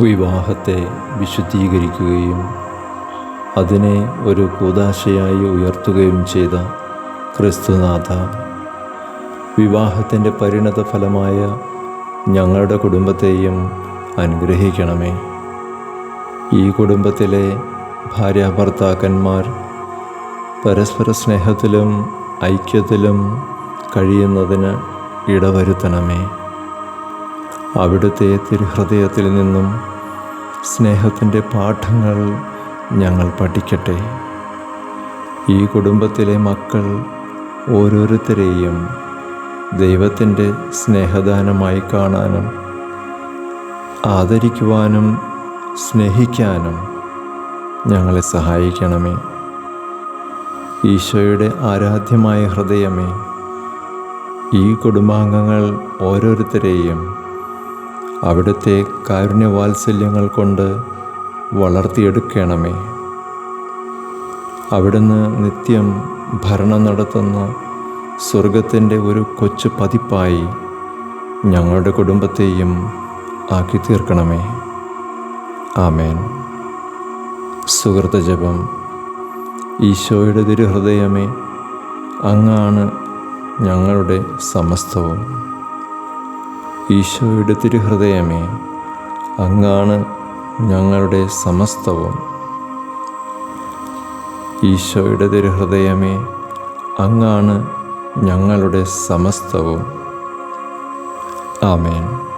വിവാഹത്തെ വിശുദ്ധീകരിക്കുകയും അതിനെ ഒരു കൂതാശയായി ഉയർത്തുകയും ചെയ്ത ക്രിസ്തുനാഥ വിവാഹത്തിന്റെ പരിണത ഫലമായ ഞങ്ങളുടെ കുടുംബത്തെയും അനുഗ്രഹിക്കണമേ. ഈ കുടുംബത്തിലെ ഭാര്യാഭർത്താക്കന്മാർ പരസ്പര സ്നേഹത്തിലും ഐക്യത്തിലും കഴിയുന്നതിന് ഇടവരുത്തണമേ. അവിടുത്തെ തിരുഹൃദയത്തിൽ നിന്നും സ്നേഹത്തിന്റെ പാഠങ്ങൾ ഞങ്ങൾ പഠിക്കട്ടെ. ഈ കുടുംബത്തിലെ മക്കൾ ഓരോരുത്തരെയും ദൈവത്തിന്റെ സ്നേഹദാനമായി കാണാനും ആദരിക്കുവാനും സ്നേഹിക്കാനും ഞങ്ങളെ സഹായിക്കണമേ. ഈശോയുടെ ആരാധ്യമായ ഹൃദയമേ ഈ കുടുംബാംഗങ്ങൾ ഓരോരുത്തരെയും അവിടുത്തെ കാരുണ്യവാത്സല്യങ്ങൾ കൊണ്ട് വളർത്തിയെടുക്കണമേ. അവിടുന്ന് നിത്യം ഭരണം നടത്തുന്ന സ്വർഗത്തിന്റെ ഒരു കൊച്ചു പതിപ്പായി ഞങ്ങളുടെ കുടുംബത്തെയും ആക്കി തീർക്കണമേ ആമേൻ. സുഹൃത്ത ജപം. ഈശോയുടെ തിരുഹൃദയമേ അങ്ങാണ് ഞങ്ങളുടെ സമസ്തവും. ഈശോയുടെ തിരുഹൃദയമേ അങ്ങാണ് ഞങ്ങളുടെ സമസ്തവും. ഈശോയുടെ തിരുഹൃദയമേ അങ്ങാണ് ഞങ്ങളുടെ സമസ്തവും. ആമേൻ.